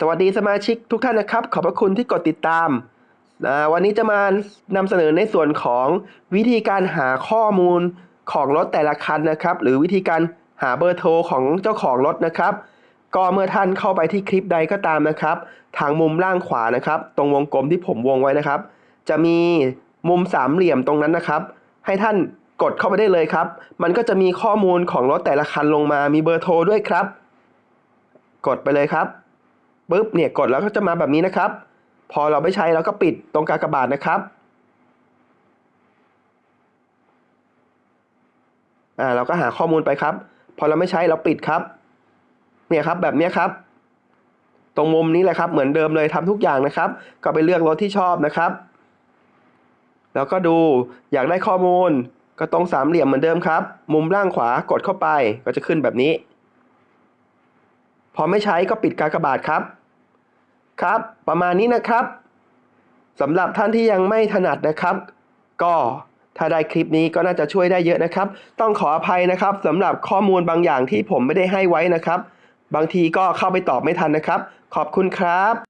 สวัสดีสมาชิกทุกท่านนะครับ ขอบพระคุณที่กดติดตาม วันนี้จะมานำเสนอในส่วนของวิธีการหาข้อมูลของรถแต่ละคันนะครับ หรือวิธีการหาเบอร์โทรของเจ้าของรถนะครับ ก็เมื่อท่านเข้าไปที่คลิปใดก็ตามนะครับ ทางมุมล่างขวานะครับ ตรงวงกลมที่ผมวงไว้นะครับ จะมีมุมสามเหลี่ยมตรงนั้นนะครับ ให้ท่านกดเข้าไปได้เลยครับ มันก็จะมีข้อมูลของรถแต่ละคันลงมา มีเบอร์โทรด้วยครับ กดไปเลยครับ ปุ๊บเนี่ยกดแล้วก็จะมาแบบนี้นะครับ พอเราไม่ใช้เราก็ปิดตรงกากบาทนะครับอ่าเราก็หาข้อมูลไปครับ พอเราไม่ใช้เราปิดครับ เนี่ยครับแบบนี้ครับ ตรงมุมนี้แหละครับ เหมือนเดิมเลยทำทุกอย่างนะครับ ก็ไปเลือกรถที่ชอบนะครับ แล้วก็ดูอยากได้ข้อมูล ก็ตรงสามเหลี่ยมเหมือนเดิมครับ มุมล่างขวากดเข้าไปก็จะขึ้นแบบนี้ พอไม่ใช้ก็ปิดกากบาทครับ ครับ ประมาณนี้นะครับสำหรับท่านที่ยังไม่ถนัดนะครับ ก็ถ้าได้คลิปนี้ก็น่าจะช่วยได้เยอะนะครับ ต้องขออภัยนะครับสำหรับข้อมูลบางอย่างที่ผมไม่ได้ให้ไว้นะครับ บางทีก็เข้าไปตอบไม่ทันนะครับ ขอบคุณครับ